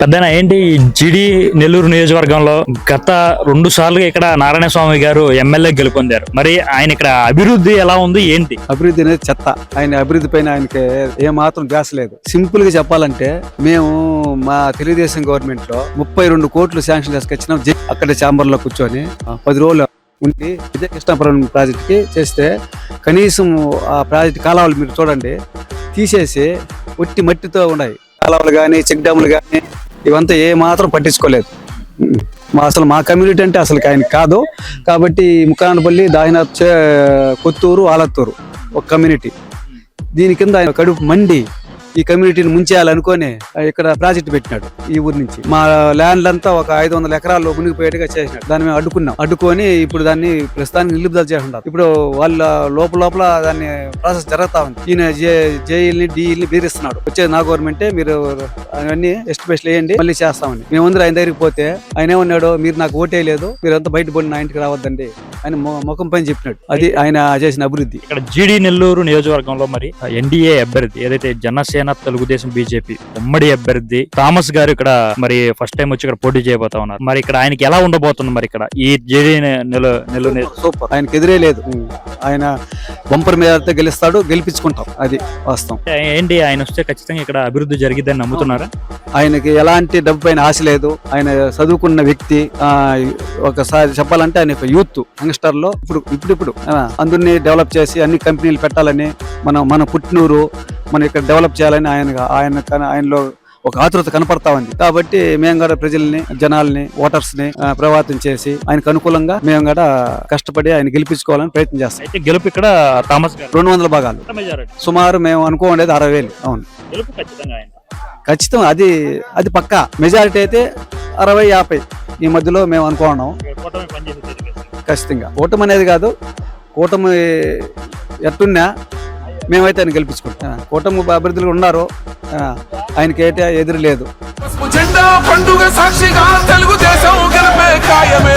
పెద్దనా ఏంటి జిడి నెల్లూరు నియోజకవర్గంలో గత రెండు సార్లుగా ఇక్కడ నారాయణ స్వామి గారు ఎమ్మెల్యే గెలుపొందారు. మరి ఆయన ఇక్కడ అభివృద్ధి ఎలా ఉంది ఏంటి? అభివృద్ధి అనేది చెత్త. ఆయన అభివృద్ధి పైన ఆయనకి ఏ మాత్రం ధ్యాస లేదు. సింపుల్గా చెప్పాలంటే మేము మా తెలుగుదేశం గవర్నమెంట్లో ముప్పై రెండు కోట్లు శాంక్షన్ చేసుకొచ్చినాం. జై- అక్కడ చాంబర్లో కూర్చొని పది రోజులు ఉండి ఇదే కృష్ణాపురం ప్రాజెక్ట్కి చేస్తే కనీసం ఆ ప్రాజెక్ట్ కాలువలు మీరు చూడండి తీసేసి ఒట్టి మట్టితో ఉన్నాయి. కాలువలు కానీ చెక్ డ్యాములు కానీ ఇవంతా ఏ మాత్రం పట్టించుకోలేదు. మా అసలు మా కమ్యూనిటీ అంటే అసలు ఆయన కాదు. కాబట్టి ముకానపల్లి దాయినాథ్ కొత్తూరు ఆలత్తూరు ఒక కమ్యూనిటీ. దీని కింద ఆయన కడుపు మండి. ఈ కమ్యూనిటీని ముంచేయాలనుకొని ఇక్కడ ప్రాజెక్ట్ పెట్టినాడు ఈ ఊరి నుంచి. మా ల్యాండ్ అంతా ఒక ఐదు వందల ఎకరాల్లో మునిగిపోయేట్టుగా చేసినాడు. దాన్ని మేము అడ్డుకున్నాం. అడ్డుకొని ఇప్పుడు దాన్ని ప్రస్తుతానికి నిలుపుదల చేస్తున్నారు ఇప్పుడు వాళ్ళ లోపల లోపల దాన్ని ప్రాసెస్ జరుగుతా ఉంది. ఈయన జేఈల్ని డిఈల్ని బీరిస్తున్నాడు. వచ్చే నా గవర్నమెంటే మీరు అవన్నీ ఎస్టిమేషన్ వేయండి మళ్ళీ చేస్తామని. మేము అందరూ ఆయన దగ్గరికి పోతే ఆయన ఏమన్నాడు మీరు నాకు ఓటే లేదు మీరు అంతా బయట పడి నా ఇంటికి రావద్దండి. ఆయన ముఖం పైన చెప్పినాడు అది ఆయన చేసిన అభివృద్ధి. ఇక్కడ జిడి నెల్లూరు నియోజకవర్గంలో మరి ఎన్డీఏ అభ్యర్థి ఏదైతే జనసేన తెలుగుదేశం బీజేపీ ఉమ్మడి అభ్యర్థి థామస్ గారు ఇక్కడ మరి ఫస్ట్ టైం వచ్చి ఇక్కడ పోటీ చేయబోతా ఉన్నారు. మరి ఇక్కడ ఆయనకి ఎలా ఉండబోతుంది మరి ఇక్కడ? ఈ జిడి నెల్లూరు? సూపర్ ఆయనకి ఎదురే లేదు. ఆయన బంపర్ మీద గెలుస్తాడు గెలిపించుకుంటాం. అది వాస్తవం. ఏంటి ఆయన వస్తే ఖచ్చితంగా ఇక్కడ అభివృద్ధి జరిగిద్దని నమ్ముతున్నారా? ఆయనకి ఎలాంటి డబ్బు పైన ఆశ లేదు. ఆయన చదువుకున్న వ్యక్తి ఆ ఒకసారి చెప్పాలంటే ఆయన యూత్. యంగ్స్టర్లో ఇప్పుడు ఇప్పుడిప్పుడు ఆ, అందరినీ డెవలప్ చేసి అన్ని కంపెనీలు పెట్టాలని మనం మన పుట్టినూరు మనం ఇక్కడ డెవలప్ చేయాలని ఆయన ఆయన ఆయనలో ఒక ఆతృత కనపడతా ఉంది. కాబట్టి మేము కూడా ప్రజల్ని జనాల్ని ఓటర్స్ని ప్రభావితం చేసి ఆయనకు అనుకూలంగా మేము కూడా కష్టపడి ఆయన గెలిపించుకోవాలని ప్రయత్నం చేస్తాం. అయితే గెలుపు ఇక్కడ థామస్ గారు. రెండు వందల భాగాలు. సుమారు మేము అనుకోండేది అరవై వేలు. అవును. గెలుపు ఖచ్చితంగా ఖచ్చితం అది అది పక్కా. మెజారిటీ అయితే అరవై యాభై. ఈ మధ్యలో మేము అనుకున్నాం తెలియజేస్తారు. ఖచ్చితంగా. కూటమి అనేది కాదు కూటమి ఎట్టున్నా మేమైతే ఆయన గెలిపించుకుంటాం. కూటమి అభివృద్ధులు ఉన్నారు ఆయనకి అయితే ఎదురు లేదు. జెండా పండుగ సాక్షిగా తెలుగుదేశం గెలిపే ఖాయమే.